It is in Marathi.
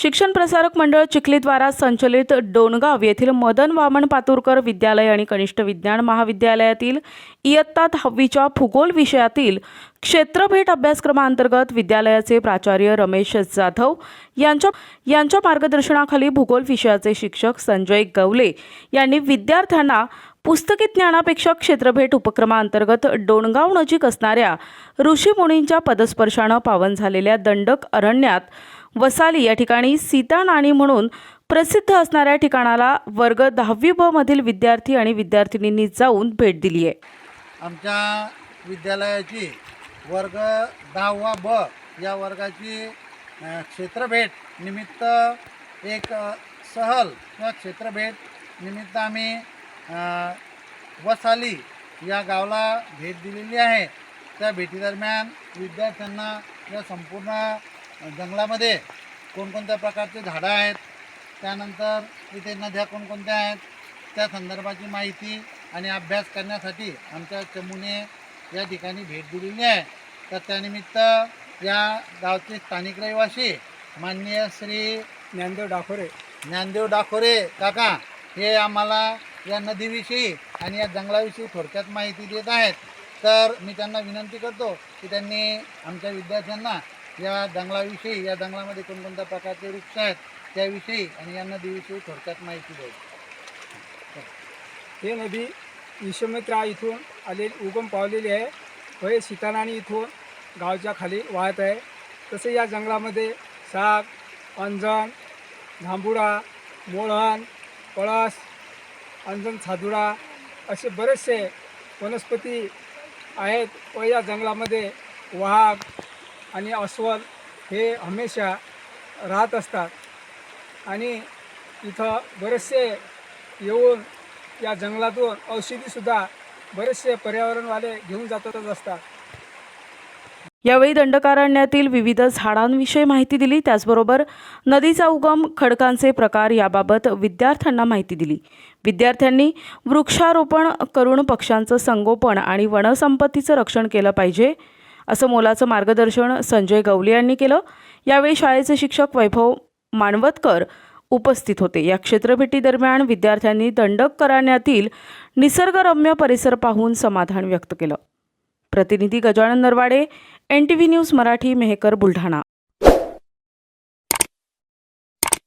शिक्षण प्रसारक मंडळ चिखलीद्वारा संचलित डोणगाव येथील मदन वामन पातुरकर विद्यालय आणि कनिष्ठ विज्ञान महाविद्यालयातील इयत्ता दहावीच्या भूगोल विषयातील क्षेत्रभेट अभ्यासक्रमांतर्गत विद्यालयाचे प्राचार्य रमेश जाधव यांच्या यांच्या मार्गदर्शनाखाली भूगोल विषयाचे शिक्षक संजय गवले यांनी विद्यार्थ्यांना पुस्तकी ज्ञानापेक्षा क्षेत्रभेट उपक्रमाअंतर्गत डोणगाव नजीक असणाऱ्या ऋषीमुनींच्या पदस्पर्शानं पावन झालेल्या दंडक अरण्यात वसाली या ठिकाणी सीता नाणी म्हणून प्रसिद्ध असणाऱ्या ठिकाणाला वर्ग दहावी ब मधील विद्यार्थी आणि विद्यार्थिनींनी जाऊन भेट दिली आहे. आमच्या विद्यालयाची वर्ग दहावा ब या वर्गाची क्षेत्रभेट निमित्त एक सहल किंवा क्षेत्रभेट निमित्त आम्ही वसाली या गावाला भेट दिलेली आहे. त्या भेटीदरम्यान विद्यार्थ्यांना या संपूर्ण जंगलामध्ये कोणकोणत्या प्रकारचे झाडं आहेत त्यानंतर इथे नद्या कोणकोणत्या आहेत त्या संदर्भाची माहिती आणि अभ्यास करण्यासाठी आमच्या चमूने या ठिकाणी भेट दिलेली आहे. तर त्यानिमित्त या गावचे स्थानिक रहिवासी माननीय श्री ज्ञानदेव डाकोरे ज्ञानदेव डाखोरे काका हे आम्हाला या नदीविषयी आणि या जंगलाविषयी थोडक्यात माहिती देत आहेत. तर मी त्यांना विनंती करतो की त्यांनी आमच्या विद्यार्थ्यांना या दंगलाविषयी या दंगलामध्ये कोणकोणत्या प्रकारचे वृक्ष आहेत त्याविषयी आणि या नदीविषयी थोडक्यात माहिती द्यावी हे नदी विश्वमित्रा इथून आले उगम पावलेली आहे. व हे सीतानाणी इथून गावच्या खाली वाहत आहे. तसे या जंगलामध्ये साग अंजन धांबुडा मोळण पळस अंजन साधुडा असे बरेचसे वनस्पती आहेत व या जंगलामध्ये वाघ आणि अस्वल हे हमेशा राहत असतात. आणि इथं बरेचसे येऊन या जंगलातून औषधीसुद्धा बरेचसे पर्यावरणवाले घेऊन जातच असतात. यावेळी दंडकारण्यातील विविध झाडांविषयी माहिती दिली. त्याचबरोबर नदीचा उगम खडकांचे प्रकार याबाबत विद्यार्थ्यांना माहिती दिली. विद्यार्थ्यांनी वृक्षारोपण करून पक्ष्यांचं संगोपन आणि वनसंपत्तीचं रक्षण केलं पाहिजे. असं मोलाचं मार्गदर्शन संजय गवले यांनी केलं. यावेळी शाळेचे शिक्षक वैभव मानवतकर उपस्थित होते. या क्षेत्रभेटीदरम्यान विद्यार्थ्यांनी दंडक करण्यातील निसर्गरम्य परिसर पाहून समाधान व्यक्त केलं. प्रतिनिधी Gajanan Narwade N T V news Marathi Mehkar Buldhana.